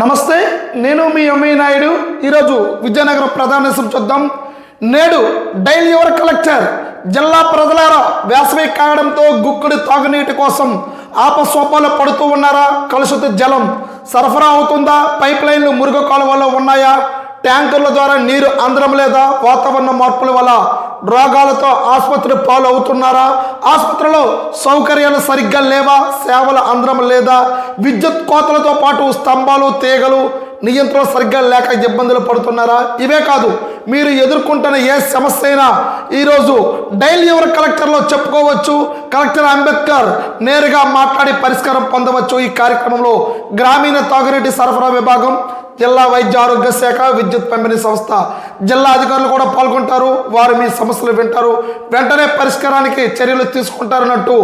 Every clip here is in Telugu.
నమస్తే నేను మీ ఎంఈ నాయుడు. ఈరోజు విజయనగరం ప్రధాన చూద్దాం. నేడు డైలీ యువర్ కలెక్టర్ జిల్లా ప్రజలారా వేసవి కాగడంతో గుక్కుడి తాగునీటి కోసం ఆపసోపాలు పడుతూ ఉన్నారా? కలుషిత జలం సరఫరా అవుతుందా? పైప్ లైన్లు మురుగు కాలువల్లో ఉన్నాయా? ట్యాంకర్ల ద్వారా నీరు అందడం లేదా? వాతావరణ మార్పుల వల్ల రోగాలతో ఆసుపత్రి పాలు అవుతున్నారా ఆసుపత్రిలో సౌకర్యాలు సరిగ్గా లేవా? సేవలు అందడం లేదా? విద్యుత్ కోతలతో పాటు స్తంభాలు తీగలు నియంత్రణ సరిగ్గా లేక ఇబ్బందులు పడుతున్నారా? ఇవే కాదు మీరు ఎదుర్కొంటున్న ఏ సమస్య అయినా ఈరోజు డైలీ ఎవరు కలెక్టర్లో చెప్పుకోవచ్చు? కలెక్టర్ అంబేద్కర్ నేరుగా మాట్లాడి పరిష్కారం పొందవచ్చు ఈ కార్యక్రమంలో. గ్రామీణ తాగునీటి సరఫరా విభాగం జిల్లా వైద్య ఆరోగ్య శాఖ విద్యుత్ పంపిణీ సంస్థ. జిల్లా అధికారులు కూడా పాల్గొంటారు. వారు మీ సమస్యలు వింటారు. వెంటనే పరిష్కారానికి చర్యలు తీసుకుంటారన్నట్టు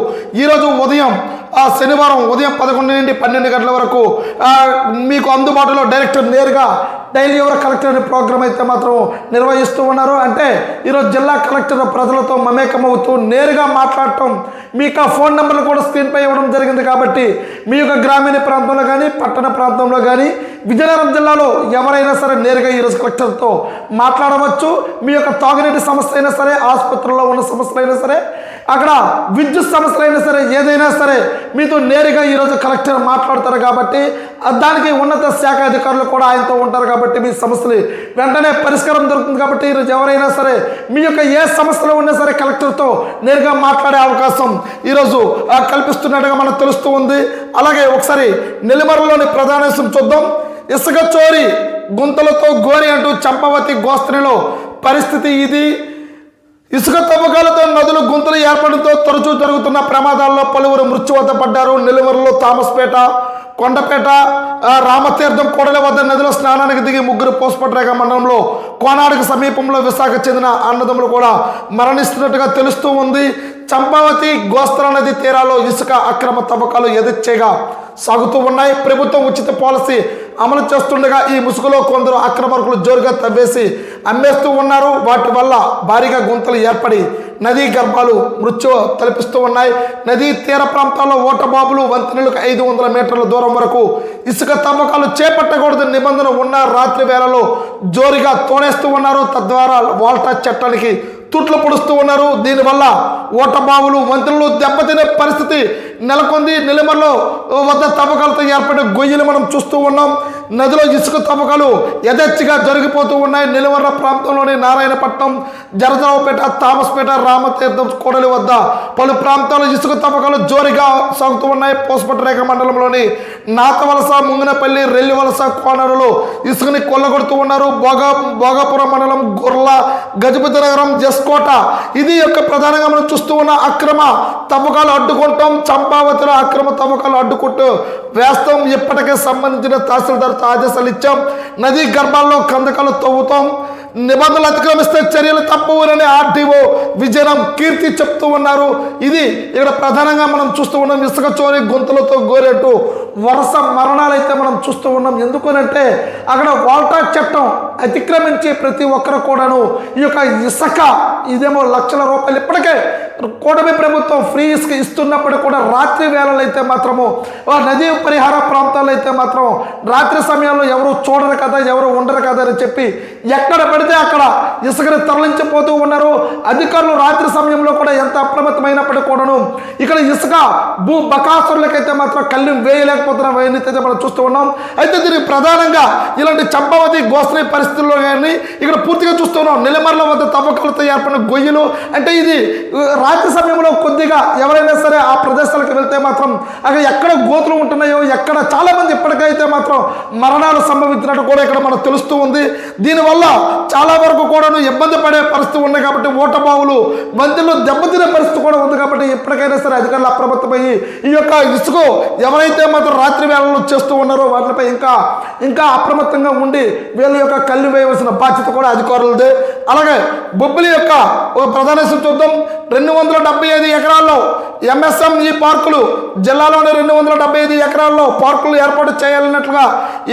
ఈరోజు ఉదయం శనివారం ఉదయం పదకొండు నుండి పన్నెండు గంటల వరకు మీకు అందుబాటులో డైరెక్టర్ నేరుగా డైలీ ఎవరు కలెక్టర్ అనే ప్రోగ్రామ్ అయితే మాత్రం నిర్వహిస్తూ ఉన్నారు. అంటే ఈరోజు జిల్లా కలెక్టర్ ప్రజలతో మమేకమవుతూ నేరుగా మాట్లాడటం మీకు ఆ ఫోన్ నెంబర్లు కూడా స్క్రీన్పై ఇవ్వడం జరిగింది కాబట్టి మీ యొక్క గ్రామీణ ప్రాంతంలో కానీ పట్టణ ప్రాంతంలో కానీ విజయనగరం జిల్లాలో ఎవరైనా సరే నేరుగా ఈరోజు కలెక్టర్తో మాట్లాడవచ్చు. మీ యొక్క తాగునీటి సమస్య అయినా సరే ఆసుపత్రుల్లో ఉన్న సమస్యలు అయినా సరే అక్కడ విద్యుత్ సమస్యలు అయినా సరే ఏదైనా సరే మీతో నేరుగా ఈరోజు కలెక్టర్ మాట్లాడతారు కాబట్టి దానికి ఉన్నత శాఖ అధికారులు కూడా ఆయనతో ఉంటారు కాబట్టి మీ సమస్యలు వెంటనే పరిష్కారం దొరుకుతుంది కాబట్టి ఈరోజు ఎవరైనా సరే మీ యొక్క ఏ సమస్యలో ఉన్నా సరే కలెక్టర్తో నేరుగా మాట్లాడే అవకాశం ఈరోజు కల్పిస్తున్నట్టుగా మనకు తెలుస్తూ ఉంది. అలాగే ఒకసారి నెల్లిమరలోని ప్రధాన చూద్దాం. ఇసుక చోరీ గుంతలతో గోరి అంటూ చంపవతి గోస్త్రిలో పరిస్థితి ఇది. ఇసుక తవ్వకాలతో నదులు గుంతలు ఏర్పడంతో తరచూ జరుగుతున్న ప్రమాదాల్లో పలువురు మృత్యువత పడ్డారు నెల్లూరులో తామస్పేట కొండపేట రామతీర్థం కోడల వద్ద నదిలో స్నానానికి దిగి ముగ్గురు పోస్పట్రేఖ మండలంలో కోనాడుకు సమీపంలో విశాఖ చెందిన అన్నదమ్ములు కూడా మరణిస్తున్నట్టుగా తెలుస్తూ ఉంది. చంపావతి గోస్త్ర నది తీరాలో ఇసుక అక్రమ తవ్వకాలు ఎదుర్చేగా సాగుతూ ఉన్నాయి. ప్రభుత్వం ఉచిత పాలసీ అమలు చేస్తుండగా ఈ ముసుగులో కొందరు అక్రమకులు జోరుగా తవ్వేసి అమ్మేస్తూ ఉన్నారు. వాటి వల్ల భారీగా గుంతలు ఏర్పడి నదీ గర్భాలు మృత్యు తలపిస్తూ ఉన్నాయి. నదీ తీర ప్రాంతాల్లో ఓటబాబులు వంతెనలకు ఐదు వందల మీటర్ల దూరం వరకు ఇసుక తవ్వకాలు చేపట్టకూడదు నిబంధన ఉన్న రాత్రి వేళలో జోరుగా తోడేస్తూ ఉన్నారు. తద్వారా వాల్టా చట్టానికి తుట్లు పొడుస్తూ ఉన్నారు. దీనివల్ల ఓటబావులు మంత్రులు దెబ్బతినే పరిస్థితి నెలకొంది. నిలమల్లో వద్ద తవ్వకాలతో ఏర్పడిన గొయ్యలు మనం చూస్తూ ఉన్నాం. నదిలో ఇసుక తవ్వకాలు యథేచ్ఛగా జరిగిపోతూ ఉన్నాయి. నిలవర్ర ప్రాంతంలోని నారాయణపట్నం జరజరావుపేట తామస్పేట రామతీర్థం కోడలి వద్ద పలు ప్రాంతాల్లో ఇసుక తవ్వకాలు జోరిగా సాగుతూ ఉన్నాయి. పోస్పట్రేఖ మండలంలోని నాతవలస ముంగినపల్లి రెల్లివలస కోనరులో ఇసుకని కొల్లగొడుతూ ఉన్నారు. భోగా భోగాపురం మండలం గొర్ల గజపతి నగరం జస్కోట. ఇది యొక్క ప్రధానంగా మనం చూస్తూ ఉన్న అక్రమ తవ్వకాలు అడ్డుకుంటాం. చంపావతిలో అక్రమ తవ్వకాలు అడ్డుకుంటూ వేస్తాం. ఇప్పటికే సంబంధించిన ఆదేశాలు ఇచ్చాం. నదీ గర్భాల్లో కందకాలు తవ్వుతాం. నిబంధనలు అతిక్రమిస్తే చర్యలు తప్పవునని ఆర్టీఓ విజయనం కీర్తి చెప్తూ ఉన్నారు. ఇది ఇక్కడ ప్రధానంగా మనం చూస్తూ ఉన్నాం. ఇసుక చోరీ గొంతులతో గోరేటు వరుస మరణాలు అయితే మనం చూస్తూ ఉన్నాం. ఎందుకనంటే అక్కడ వాల్టా చట్టం అతిక్రమించే ప్రతి ఒక్కరు కూడాను ఈ యొక్క ఇసుక ఇదేమో లక్షల రూపాయలు ఇప్పటికే కూటమి ప్రభుత్వం ఫ్రీ ఇసుక ఇస్తున్నప్పుడు కూడా రాత్రి వేళలు అయితే మాత్రము నదీ పరిహార ప్రాంతాల్లో అయితే మాత్రం రాత్రి సమయంలో ఎవరు చూడరు కదా ఎవరు ఉండరు కదా అని చెప్పి ఎక్కడ పడితే అక్కడ ఇసుకని తరలించిపోతూ ఉన్నారు. అధికారులు రాత్రి సమయంలో కూడా ఎంత అప్రమత్తమైనప్పటికీ కూడాను ఇక్కడ ఇసుక భూ బకాసురులకైతే మాత్రం కళ్ళు వేయలేకపోతున్న అయితే మనం చూస్తూ ఉన్నాం. అయితే దీనికి ప్రధానంగా ఇలాంటి చంపవతి గోస్త్రీ పరిస్థితుల్లో కానీ ఇక్కడ పూర్తిగా చూస్తున్నాం నిలమర్ల వద్ద తవ్వకాలతో ఏర్పడిన గొయ్యలు అంటే ఇది రా రాత్రి సమయంలో కొద్దిగా ఎవరైనా సరే ఆ ప్రదేశాలకు వెళ్తే మాత్రం అక్కడ ఎక్కడ గోతులు ఉంటున్నాయో ఎక్కడ చాలా మంది ఇప్పటికైతే మాత్రం మరణాలు సంభవించినట్టు కూడా ఇక్కడ మనకు తెలుస్తూ ఉంది. దీనివల్ల చాలా వరకు కూడాను ఇబ్బంది పడే పరిస్థితి ఉంది కాబట్టి ఓటబావులు మందిలో దెబ్బతినే పరిస్థితి కూడా ఉంది కాబట్టి ఎప్పటికైనా సరే అధికారులు అప్రమత్తమయ్యి ఈ యొక్క ఇసుక ఎవరైతే మాత్రం రాత్రి వేళల్లో చేస్తూ ఉన్నారో వాటిపై ఇంకా ఇంకా అప్రమత్తంగా ఉండి వీళ్ళ యొక్క కళ్ళు వేయవలసిన బాధ్యత కూడా అధికారులదే. అలాగే బొబ్బిలి యొక్క ఒక ప్రధాన చూద్దాం. రెండు వందల డెబ్బై ఐదు ఎకరాల్లో ఎంఎస్ఎం ఈ పార్కులు జిల్లాలోని రెండు వందల డెబ్బై ఐదు ఎకరాల్లో పార్కులు ఏర్పాటు చేయాలన్నట్లుగా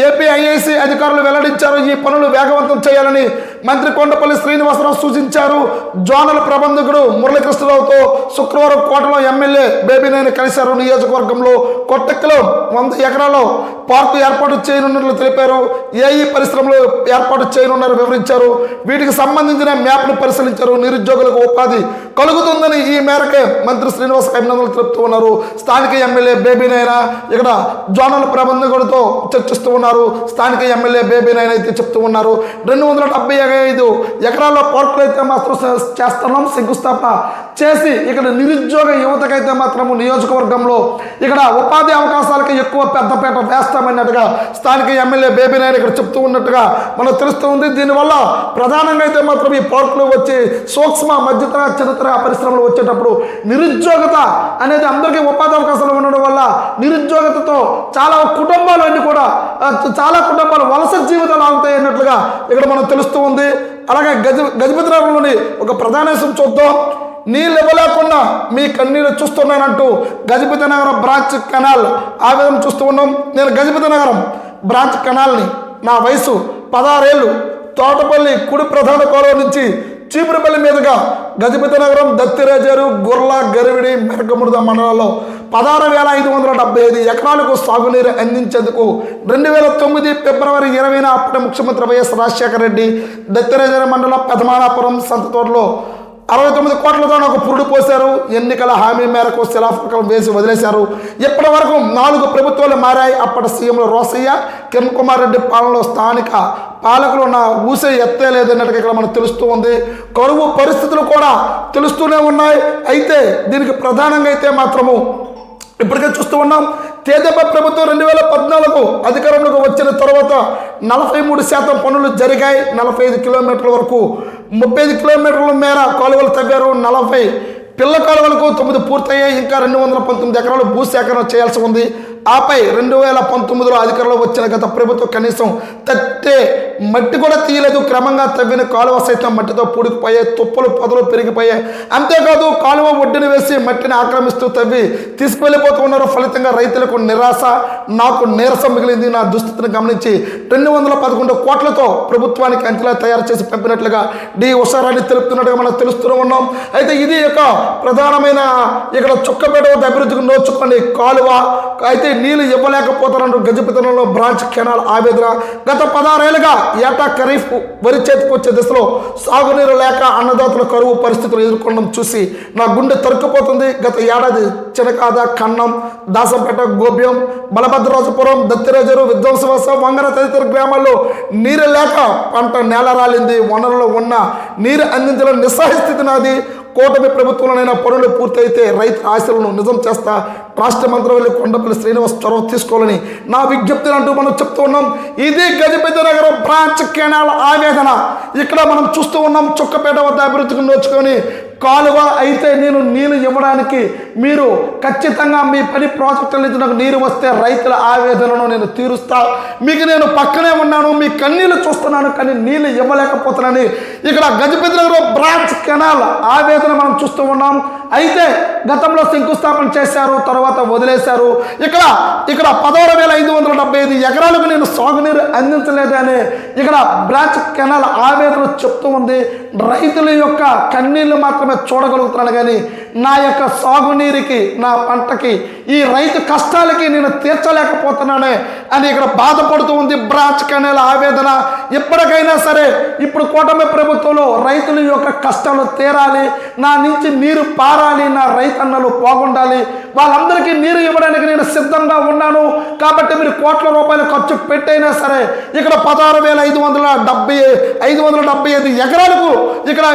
ఏపీ ఐఐసి అధికారులు వెల్లడించారు. ఈ పనులు వేగవంతం చేయాలని మంత్రి కొండపల్లి శ్రీనివాసరావు సూచించారు. జోనల్ ప్రబంధకుడు మురళీకృష్ణరావుతో శుక్రవారం కోటలో ఎమ్మెల్యే బేబీనేని కలిశారు. నియోజకవర్గంలో కొట్టెక్కలో వంద ఎకరాల్లో పార్కు ఏర్పాటు చేయనున్నట్లు తెలిపారు. ఏఈ పరిశ్రమలు ఏర్పాటు చేయనున్నారు వివరించారు. వీటికి సంబంధించిన మ్యాప్ను పరిశీలించారు. నిరుద్యోగులకు ఉపాధి కలుగుతుందని ఈ మేరకే మంత్రి శ్రీనివాస్ అభినందనలు తెలుపుతూ ఉన్నారు. స్థానిక ఎమ్మెల్యే బేబీనైనా ఇక్కడ జోనల్ ప్రబంధకుడితో చర్చిస్తూ ఉన్నారు. స్థానిక ఎమ్మెల్యే బేబీనైనా అయితే చెప్తూ ఉన్నారు. రెండు వందల డెబ్బై ఐదు ఎకరాల్లో పార్కులు అయితే మాత్రం చేస్తున్నాం. శంకుస్థాపన చేసి ఇక్కడ నిరుద్యోగ యువతకైతే మాత్రము నియోజకవర్గంలో ఇక్కడ ఉపాధి అవకాశాలకి ఎక్కువ పెద్దపేట వేస్తామన్నట్టుగా స్థానిక ఎమ్మెల్యే బేబీ ఇక్కడ చెప్తూ ఉన్నట్టుగా మనకు తెలుస్తూ ఉంది. దీనివల్ల ప్రధానంగా అయితే మాత్రం ఈ పార్కులు వచ్చి సూక్ష్మ మధ్యతర చిన్నతర పరిశ్రమలు వచ్చేటప్పుడు నిరుద్యోగత అనేది అందరికీ ఉపాధి అవకాశాలు ఉండడం వల్ల నిరుద్యోగతతో చాలా కుటుంబాలు అన్ని కూడా చాలా కుటుంబాలు వలస జీవితాలు ఆగుతాయి అన్నట్లుగా ఇక్కడ మనం తెలుస్తూ ఉంది. అలాగే గజ గజపతిరాములోని ఒక ప్రధాన చూద్దాం. నీళ్ళు ఇవ్వలేకుండా మీ కన్నీళ్ళు చూస్తున్నానంటూ గజపతి నగరం బ్రాంచ్ కెనాల్ ఆవేదన చూస్తూ ఉన్నాం. నేను గజపతి నగరం బ్రాంచ్ కెనాల్ని నా వయసు పదహారేళ్ళు తోటపల్లి కుడి ప్రధాన కాలువ నుంచి చీపురుపల్లి మీదుగా గజపతి నగరం దత్తిరేజరు గుర్ల గరివిడి మెరకముడిద మండలాల్లో పదహారు వేల ఐదు వందల డెబ్బై ఐదు ఎకరాలకు సాగునీరు అందించేందుకు రెండు వేల తొమ్మిది ఫిబ్రవరి ఇరవైన అప్పటి ముఖ్యమంత్రి వైఎస్ రాజశేఖర రెడ్డి దత్తిరేజర మండలం పెదమానాపురం సంతతోటలో అరవై తొమ్మిది కోట్లతో నాకు పురుడు పోశారు. ఎన్నికల హామీ మేరకు శిలాఫలకం వేసి వదిలేశారు. ఇప్పటి వరకు నాలుగు ప్రభుత్వాలు మారాయి. అప్పటి సీఎంలు రోసయ్య కిరణ్ కుమార్ రెడ్డి పాలనలో స్థానిక పాలకులు నా ఊసే ఎత్తలేదన్నట్టుగా ఇక్కడ మనకు తెలుస్తూ ఉంది. కరువు పరిస్థితులు కూడా తెలుస్తూనే ఉన్నాయి. అయితే దీనికి ప్రధానంగా అయితే మాత్రము ఇప్పటికే చూస్తూ ఉన్నాం. తేదప ప్రభుత్వం రెండు వేల పద్నాలుగు అధికారంలోకి వచ్చిన తర్వాత నలభై మూడు శాతం పనులు జరిగాయి. నలభై ఐదు కిలోమీటర్ల వరకు ముప్పై ఐదు కిలోమీటర్ల మేర కాలువలు తవ్వారు. నలభై పిల్ల కాలువలకు తొమ్మిది పూర్తయ్యాయి. ఇంకా రెండు వందల పంతొమ్మిది ఎకరాలు భూసేకరణ చేయాల్సి ఉంది. ఆపై రెండు వేల పంతొమ్మిదిలో అధికారంలో వచ్చిన గత ప్రభుత్వం కనీసం తట్టే మట్టి కూడా తీయలేదు. క్రమంగా తవ్విన కాలువ సైతం మట్టితో పూడికిపోయాయి తుప్పలు పొదలు పెరిగిపోయాయి. అంతేకాదు కాలువ ఒడ్డును వేసి మట్టిని ఆక్రమిస్తూ తవ్వి తీసుకువెళ్ళిపోతున్నారు. ఫలితంగా రైతులకు నిరాశ నాకు నీరసం మిగిలింది. నా దుస్థితిని గమనించి రెండు వందల పదకొండు కోట్లతో ప్రభుత్వానికి అంచనా తయారు చేసి పంపినట్లుగా డి. ఉషారాన్ని తెలుపుతున్నట్టుగా మనం తెలుస్తూనే ఉన్నాం. అయితే ఇది యొక్క ప్రధానమైన ఇక్కడ చుక్కపేట వద్ద అభివృద్ధికి నోచుకొని కాలువ అయితే నీళ్ళు ఇవ్వలేకపోతారంటూ గజపితనంలో బ్రాంచ్ కెనాల్ ఆవేదన గత పదహారేళ్ళుగా ఏటా ఖరీఫ్ వరి చేతికి వచ్చే దిశలో సాగునీరు లేక అన్నదాతల కరువు పరిస్థితులు ఎదుర్కొనడం చూసి నా గుండె తరుక్కుపోతుంది. గత ఏడాది చినకాద కన్నం దాసంపేట గోప్యం బలభద్రరాజపురం దత్తిరాజరు విధ్వంసవాస వంగర తదితర గ్రామాల్లో నీరు లేక పంట నేల రాలింది. వనరులు ఉన్న నీరు అందించడం నిస్సహస్థితి నాది. కూటమి ప్రభుత్వంలోనైనా పనులు పూర్తయితే రైతు ఆశలను నిజం చేస్తా రాష్ట్ర మంత్రివర్యులు కొండపల్లి శ్రీనివాస్ చొరవ తీసుకోవాలని నా విజ్ఞప్తిని అంటూ మనం చెప్తూ ఉన్నాం. ఇది గజపతి నగరం బ్రాంచ్ కెనాల్ ఆవేదన. ఇక్కడ మనం చూస్తూ ఉన్నాం చుక్కపేట వద్ద అభివృద్ధికి నోచుకొని కాలువ అయితే నేను నీళ్ళు ఇవ్వడానికి మీరు ఖచ్చితంగా మీ పని ప్రాజెక్టుల నుంచి నాకు నీరు వస్తే రైతుల ఆవేదనను నేను తీరుస్తా. మీకు నేను పక్కనే ఉన్నాను మీ కన్నీళ్ళు చూస్తున్నాను కానీ నీళ్ళు ఇవ్వలేకపోతున్నానని ఇక్కడ గజపతి బ్రాంచ్ కెనాల్ ఆవేదన మనం చూస్తూ ఉన్నాం. అయితే గతంలో శంకుస్థాపన చేశారు తర్వాత వదిలేశారు. ఇక్కడ ఇక్కడ పదహారు వేల ఐదు వందల డెబ్బై ఐదు ఎకరాలకు నేను సాగునీరు అందించలేదని ఇక్కడ బ్రాంచ్ కెనాల్ ఆవేదన చెప్తూ ఉంది. రైతుల యొక్క కన్నీళ్ళు మాత్రమే చూడగలుగుతున్నాను కానీ నా యొక్క సాగునీరుకి నా పంటకి ఈ రైతు కష్టాలకి నేను తీర్చలేకపోతున్నానే అని ఇక్కడ బాధపడుతూ ఉంది బ్రాచ్ కెనాల్ ఆవేదన. ఎప్పటికైనా సరే ఇప్పుడు కూటమి ప్రభుత్వంలో రైతుల యొక్క కష్టాలు తీరాలి నా నుంచి నీరు పారాలి నా రైతన్నలు బాగుండాలి వాళ్ళందరికీ నీరు ఇవ్వడానికి నేను సిద్ధంగా ఉన్నాను. కాబట్టి మీరు కోట్ల రూపాయలు ఖర్చు పెట్టైనా సరే ఇక్కడ పదహారు వేల ఐదు వందల డెబ్బై ఐదు వందల డెబ్బై ఐదు ఎకరాలకు ఇక్కడ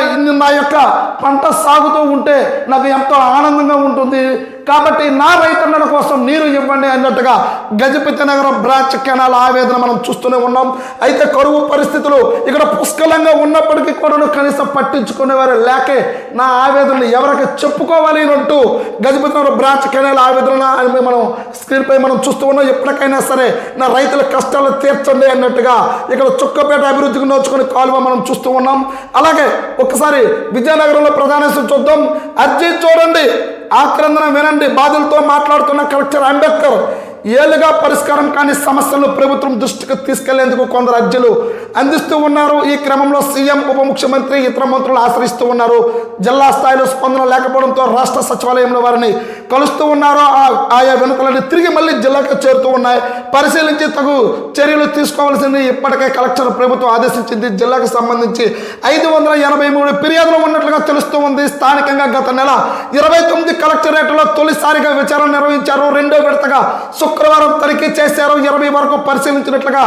నా యొక్క పంట సాగుతూ ఉంటే నాకు ఎంతో ఆనందంగా ఉంటుంది. కాబట్టి నా రైతన్నల కోసం నీరు ఇవ్వండి అన్నట్టుగా గజపతి నగరం బ్రాంచ్ కెనాల్ ఆవేదన మనం చూస్తూనే ఉన్నాం. అయితే కరువు పరిస్థితులు ఇక్కడ పుష్కలంగా ఉన్నప్పటికీ కూడా కనీసం పట్టించుకునేవారు లేకే నా ఆవేదనను ఎవరికి చెప్పుకోవాలి అని అంటూ గజపతి నగరం బ్రాంచ్ కెనాల్ ఆవేదన అని మనం స్క్రీన్పై మనం చూస్తూ ఉన్నాం. ఎప్పటికైనా సరే నా రైతుల కష్టాలు తీర్చండి అన్నట్టుగా ఇక్కడ చుక్కపేట అభివృద్ధికి నోచుకుని కాలువ మనం చూస్తూ ఉన్నాం. అలాగే ఒకసారి విజయనగరంలో ప్రధాన చూద్దాం. అర్జీ చూడండి. ఆక్రందన వినండి. బాధలతో మాట్లాడుతున్న కలెక్టర్ అంబేద్కర్ ఏళ్ళుగా పరిష్కారం కాని సమస్యలను ప్రభుత్వం దృష్టికి తీసుకెళ్ళేందుకు కొందరు అర్జీలు అందిస్తూ ఉన్నారు. ఈ క్రమంలో సీఎం ఉప ముఖ్యమంత్రి ఇతర మంత్రులు ఆశ్రయిస్తూ ఉన్నారు. జిల్లా స్థాయిలో స్పందన లేకపోవడంతో రాష్ట్ర సచివాలయంలో వారిని కలుస్తూ ఉన్నారు. ఆ- ఆయా వినతులన్నీ తిరిగి మళ్ళీ జిల్లాకు చేరుతూ ఉన్నాయి. పరిశీలించి తగు చర్యలు తీసుకోవాల్సింది ఇప్పటికే కలెక్టర్ ప్రభుత్వం ఆదేశించింది. జిల్లాకు సంబంధించి ఐదు వందల ఎనభై మూడు ఫిర్యాదులు ఉన్నట్లుగా తెలుస్తూ ఉంది. స్థానికంగా గత నెల ఇరవై తొమ్మిది కలెక్టరేట్లో తొలిసారిగా విచారణ నిర్వహించారు. రెండో విడతగా శుక్రవారం తనిఖీ చేశారు. ఇరవై వరకు పరిశీలించినట్లుగా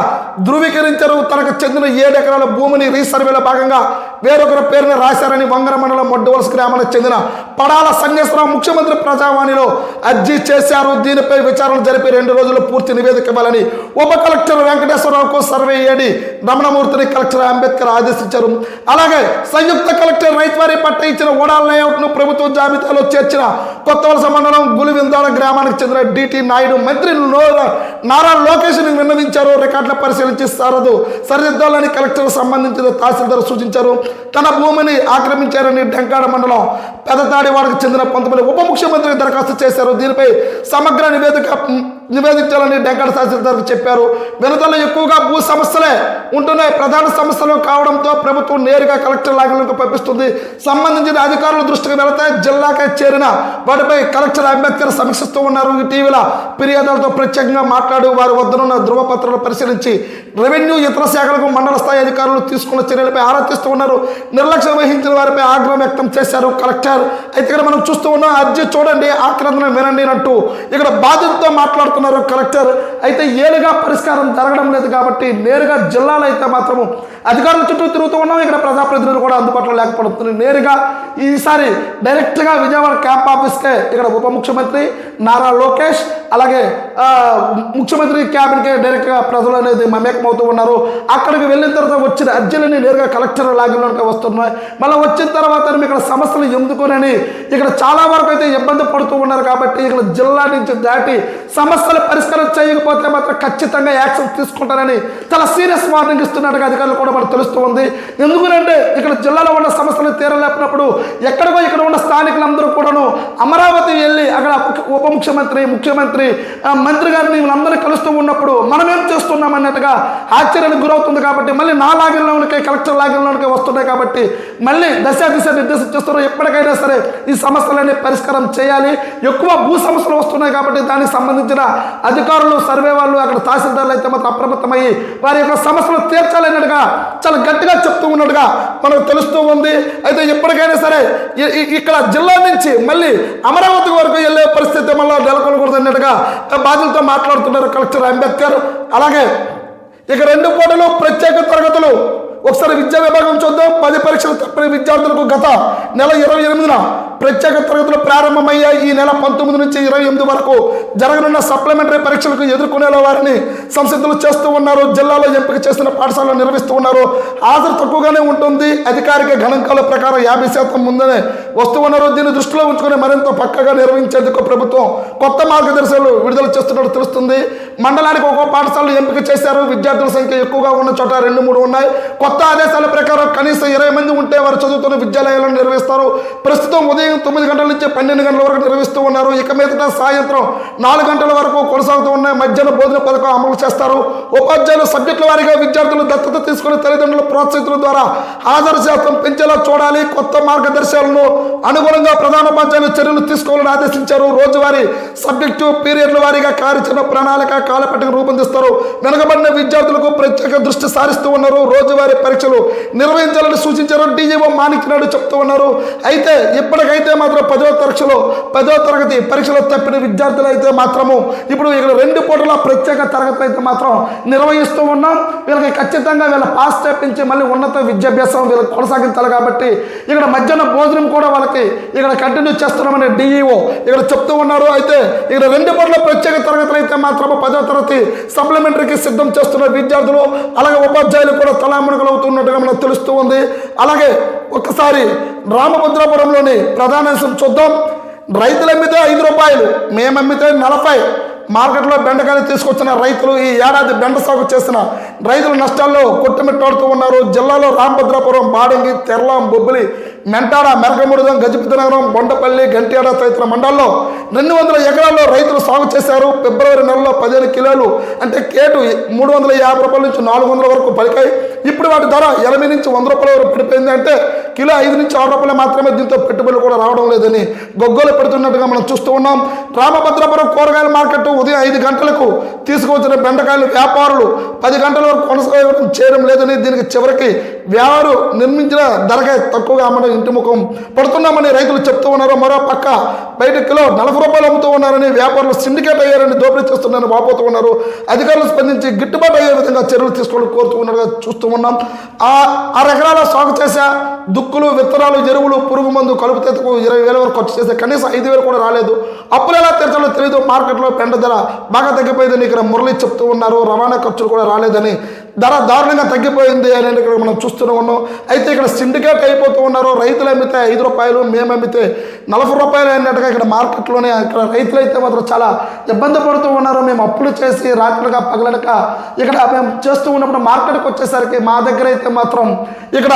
ధృవీకరించారు. తనకు చెందిన ఏడు ఎకరాల భూమిని రీసర్వేలో భాగంగా వేరొకరి పేరున రాశారని వంగర మండలం మొడ్డవలస గ్రామానికి చెందిన పడాల సంగేశ్వరరావు ముఖ్యమంత్రి ప్రజావాణిలో అర్జీ చేశారు. దీనిపై విచారణ జరిపి రెండు రోజుల్లో పూర్తి నివేదిక ఇవ్వాలని ఉప కలెక్టర్ వెంకటేశ్వరరావుకు సర్వే ఏడి రమణమూర్తిని కలెక్టర్ అంబేద్కర్ ఆదేశించారు. అలాగే సంయుక్త కలెక్టర్ రైతువారి పట్ట ఇచ్చిన ఓడాల లేఅవుట్ను ప్రభుత్వ జాబితాలో చేర్చిన కొత్త వలస మండలం గులివిందాడ గ్రామానికి చెందిన డిటి నాయుడు మంత్రి నారా లోకేష్ని విన్నవించారు. రికార్డుల పరిశీలించి సరదు సరిదిద్దాలని కలెక్టర్ సంబంధించిన తహసీల్దార్ సూచించారు. తన భూమిని ఆక్రమించారని డెంకాడ మండలం పెదతాడివాడకు చెందిన పంతొమ్మిది ఉప ముఖ్యమంత్రికి దరఖాస్తు చేశారు. దీనిపై సమగ్ర నివేదిక నివేదించాలని డెంకాడ తహసీల్దార్కి చెప్పారు. వినతలు ఎక్కువగా భూ సమస్యలే ఉంటున్నాయి. ప్రధాన సమస్యలు కావడంతో ప్రభుత్వం నేరుగా కలెక్టర్ లాగలకు పంపిస్తుంది. సంబంధించిన అధికారుల దృష్టికి వెళితే జిల్లాకే చేరిన వాటిపై కలెక్టర్ అంబేద్కర్ సమీక్షిస్తూ ఉన్నారు. ఇటీవల ఫిర్యాదులతో ప్రత్యేకంగా మాట్లాడి వారి వద్దనున్న ధృవపత్రాలు పరిశీలించి రెవెన్యూ ఇతర శాఖలకు మండల స్థాయి అధికారులు తీసుకున్న చర్యలపై ఆరా తీస్తూ ఉన్నారు. నిర్లక్ష్యం వహించిన వారిపై ఆగ్రహం వ్యక్తం చేశారు కలెక్టర్. అయితే ఇక్కడ మనం చూస్తూ ఉన్నాం అర్జీ చూడండి ఆక్రందన వినండి అంటూ ఇక్కడ బాధ్యతతో మాట్లాడుతున్నారు కలెక్టర్. అయితే ఏలుగా పరిష్కారం జరగడం లేదు కాబట్టి నేరుగా జిల్లాలో అయితే మాత్రము అధికారుల చుట్టూ తిరుగుతూ ఉన్నాం. ఇక్కడ ప్రజాప్రతినిధులు కూడా అందుబాటులో లేకపోతుంది నేరుగా ఈసారి డైరెక్ట్గా విజయవాడ క్యాంప్ ఆఫీస్కే ఇక్కడ ఉప ముఖ్యమంత్రి నారా లోకేష్ అలాగే ముఖ్యమంత్రి క్యాబిన్కే డైరెక్ట్గా ప్రజలు అనేది మమేకమవుతూ ఉన్నారు. అక్కడికి వెళ్ళిన తర్వాత వచ్చిన అర్జీలని నేరుగా కలెక్టర్ లాగిన్లోకి వస్తున్నాయి. మళ్ళీ వచ్చిన తర్వాత ఇక్కడ సమస్యలు ఎందుకునని ఇక్కడ చాలా వరకు అయితే ఇబ్బంది పడుతూ ఉన్నారు కాబట్టి ఇక్కడ జిల్లా నుంచి దాటి సమస్యలు పరిష్కారం చేయకపోతే మాత్రం ఖచ్చితంగా యాక్షన్ తీసుకుంటారని చాలా సీరియస్ వార్నింగ్ ఇస్తున్నట్టుగా అధికారులు కూడా మనకు తెలుస్తూ ఉంది. ఎందుకంటే ఇక్కడ జిల్లాలో ఉన్న సమస్యలు తీరలేపినప్పుడు ఎక్కడికో ఇక్కడ ఉన్న స్థానికులందరూ కూడాను అమరావతి వెళ్ళి అక్కడ ఉప ముఖ్యమంత్రి ముఖ్యమంత్రి మంత్రి గారిని వీళ్ళందరూ కలుస్తూ ఉన్నప్పుడు మనం ఏం చేస్తున్నాం అన్నట్టుగా ఆశ్చర్యానికి గురవుతుంది కాబట్టి మళ్ళీ నా లాగిన్లోనికి కలెక్టర్ లాగిన్లోనికి వస్తున్నాయి కాబట్టి మళ్ళీ దశ దిశ నిర్దేశం చేస్తున్నారు ఎప్పటికైనా సరే ఈ సమస్యలన్నీ పరిష్కారం చేయాలి. ఎక్కువ భూ సమస్యలు వస్తున్నాయి కాబట్టి దానికి సంబంధించిన అధికారులు సర్వే వాళ్ళు అక్కడ తహసీల్దార్లు అయితే మాత్రం అప్రమత్తమయ్యి వారి యొక్క సమస్యలు తీర్చాలన్నట్టుగా చాలా గట్టిగా చెప్తూ ఉన్నట్టుగా మనకు తెలుస్తూ ఉంది. అయితే ఎప్పటికైనా సరే ఇక్కడ జిల్లా నుంచి మళ్ళీ అమరావతి వరకు వెళ్ళే పరిస్థితి మళ్ళీ నెలకొనకూడదు అన్నట్టుగా రాజులతో మాట్లాడుతున్నారు కలెక్టర్ అంబేద్కర్. అలాగే ఇక రెండు పూటలు ప్రత్యేక తరగతులు. ఒకసారి విద్యా విభాగం చూద్దాం. పది పరీక్షలు తప్పిన విద్యార్థులకు గత నెల ఇరవై ఎనిమిదిన ప్రత్యేక తరగతులు ప్రారంభమయ్యాయి. ఈ నెల పంతొమ్మిది నుంచి ఇరవై ఎనిమిది వరకు జరగనున్న సప్లిమెంటరీ పరీక్షలకు ఎదుర్కొనేలా వారిని సంసిద్ధులు చేస్తూ ఉన్నారు. జిల్లాలో ఎంపిక చేసిన పాఠశాలలో నిర్వహిస్తూ ఉన్నారు. హాజరు తక్కువగానే ఉంటుంది. అధికారిక గణాంకాల ప్రకారం యాభై శాతం ముందనే వస్తు ఉన్నారు దీన్ని దృష్టిలో ఉంచుకొని మరింత పక్కగా నిర్వహించేందుకు ప్రభుత్వం కొత్త మార్గదర్శకాలు విడుదల చేస్తున్నట్టు తెలుస్తుంది. మండలానికి ఒక్కో పాఠశాలను ఎంపిక చేశారు. విద్యార్థుల సంఖ్య ఎక్కువగా ఉన్న చోట రెండు మూడు ఉన్నాయి. కొత్త ఆదేశాల ప్రకారం కనీసం ఇరవై మంది ఉంటే వారు చదువుతున్న విద్యాలయాలను నిర్వహిస్తారు. ప్రస్తుతం ఉదయం తొమ్మిది గంటల నుంచి పన్నెండు గంటల వరకు నిర్వహిస్తూ ఉన్నారు. ఇక మీదట సాయంత్రం నాలుగు గంటల వరకు కొనసాగుతూ ఉన్నాయి మధ్యాహ్న భోజన పథకం అమలు చేస్తారు. ఉపాధ్యాయులు సబ్జెక్టుల వారీగా విద్యార్థులు దత్తత తీసుకుని తల్లిదండ్రుల ప్రోత్సహితుల ద్వారా హాజరు శాతం పెంచేలా చూడాలి. కొత్త మార్గదర్శకాలను అనుగుణంగా ప్రధాన ప్రధానోపాధ్యాయులు చర్యలు తీసుకోవాలని ఆదేశించారు. రోజువారీ సబ్జెక్టు పీరియడ్ల వారీగా కార్యాచరణ ప్రణాళిక కాలపట్టిక రూపొందిస్తారు. వెనుకబడిన విద్యార్థులకు ప్రత్యేక దృష్టి సారిస్తూ ఉన్నారు. రోజువారీ పరీక్షలు నిర్వహించాలని సూచించారు. డీజీఓ మాణిక్యనాయుడు చెప్తూ ఉన్నారు. అయితే ఇప్పటికైతే మాత్రం పదో తరగతిలో పదో తరగతి పరీక్షలు తప్పిన విద్యార్థులు అయితే మాత్రము ఇప్పుడు ఇక్కడ రెండు పూటల ప్రత్యేక తరగతులు అయితే మాత్రం నిర్వహిస్తూ ఉన్నాం. వీళ్ళకి ఖచ్చితంగా వీళ్ళ పాస్ చేపించి మళ్ళీ ఉన్నత విద్యాభ్యాసం వీళ్ళకి కొనసాగించాలి కాబట్టి ఇక్కడ మధ్యాహ్న భోజనం కూడా వాళ్ళకి ఇక్కడ కంటిన్యూ చేస్తున్నామని డిఈఓ ఇక్కడ చెప్తూ ఉన్నారు. అయితే ఇక్కడ రెండు పనుల ప్రత్యేక తరగతులు అయితే మాత్రము పదో తరగతి సప్లిమెంటరీకి సిద్ధం చేస్తున్న విద్యార్థులు అలాగే ఉపాధ్యాయులు కూడా తలామునకలు అవుతున్నట్టుగా మనకు తెలుస్తూ ఉంది. అలాగే ఒక్కసారి రామభద్రాపురంలోని ప్రధానాంశం చూద్దాం. రైతులు అమ్మితే ఐదు రూపాయలు మేము అమ్మితే నలభై. మార్కెట్లో బెండకాయలు తీసుకొచ్చిన రైతులు ఈ ఏడాది బెండ సాగు చేసిన రైతులు నష్టాల్లో కొట్టుమిట్టాడుతూ ఉన్నారు. జిల్లాలో రామభద్రాపురం బాడంగి తెర్లాం బొబ్బిలి మెంటాడ మెరకముడిదం గజపతినగరం బొండపల్లి గంట్యాడ తదితర మండలాల్లో రెండు వందల ఎకరాల్లో రైతులు సాగు చేశారు. ఫిబ్రవరి నెలలో పదిహేను కిలోలు అంటే కేటు మూడు వందల యాభై రూపాయల నుంచి నాలుగు వందల వరకు పలికాయి. ఇప్పుడు వాటి ధర ఎనభై నుంచి వంద రూపాయల వరకు పడిపోయింది అంటే కిలో ఐదు నుంచి ఆరు రూపాయలు మాత్రమే దీంతో పెట్టుబడులు కూడా రావడం లేదని గొగ్గోలు పెడుతున్నట్టుగా మనం చూస్తూ ఉన్నాం. రామభద్రపురం కూరగాయల మార్కెట్ ఉదయం ఐదు గంటలకు తీసుకువచ్చిన బెండకాయలు వ్యాపారులు పది గంటల వరకు కొనసాగడం చేయడం లేదని దీనికి చివరికి వ్యాపారు నిర్మించిన ధరకే తక్కువగా అమ్మడం ఇంటి ముఖం. పడుతున్నామని రైతులు చెప్తూ ఉన్నారు. మరో పక్క బయట కిలో నలభై రూపాయలు అమ్ముతూ ఉన్నారని వ్యాపారులు సిండికేట్ అయ్యారని దోపిడీ చేస్తున్నారని వాపోతూ ఉన్నారు. అధికారులు స్పందించి గిట్టుబాటు అయ్యే విధంగా చర్యలు తీసుకోవాలని కోరుతూ ఉన్నారుగా చూస్తూ ఉన్నాం. ఆ అరెకరాల సాగు చేసే దుక్కులు విత్తనాలు ఎరువులు పురుగు మందు కలుపు తెతకు ఇరవై వేల వరకు ఖర్చు చేస్తే కనీసం ఐదు వేలు కూడా రాలేదు. అప్పులు ఎలా తీర్చాలో తెలియదు మార్కెట్లో పెండ ధర బాగా తగ్గిపోయిందని ఇక్కడ మురళి చెప్తూ ఉన్నారు. రవాణా ఖర్చులు కూడా రాలేదని ధర దారుణంగా తగ్గిపోయింది అని ఇక్కడ మనం చూస్తూనే ఉన్నాం. అయితే ఇక్కడ సిండికేట్ అయిపోతూ ఉన్నారు. రైతులు అమ్మితే ఐదు రూపాయలు మేము అమ్మితే నలభై రూపాయలు అన్నట్టుగా ఇక్కడ మార్కెట్లోనే ఇక్కడ రైతులు అయితే మాత్రం చాలా ఇబ్బంది పడుతూ ఉన్నారు. మేము అప్పులు చేసి రాత్రులుగా పగలనక ఇక్కడ మేము చేస్తూ ఉన్నప్పుడు మార్కెట్కి వచ్చేసరికి మా దగ్గర అయితే మాత్రం ఇక్కడ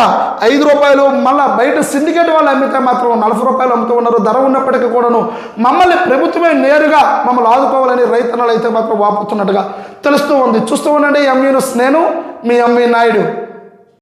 ఐదు రూపాయలు మళ్ళీ బయట సిండికేట్ వాళ్ళు అమ్మితే మాత్రం నలభై రూపాయలు అమ్ముతూ ఉన్నారు. ధర ఉన్నప్పటికీ కూడాను మమ్మల్ని ప్రభుత్వమే నేరుగా మమ్మల్ని ఆదుకోవాలని రైతన్నలు అయితే మాత్రం వాపుతున్నట్టుగా తెలుస్తూ ఉంది. చూస్తూ ఉండండి ఎంయూనిస్ నేను మీ ఎంవి నాయుడు?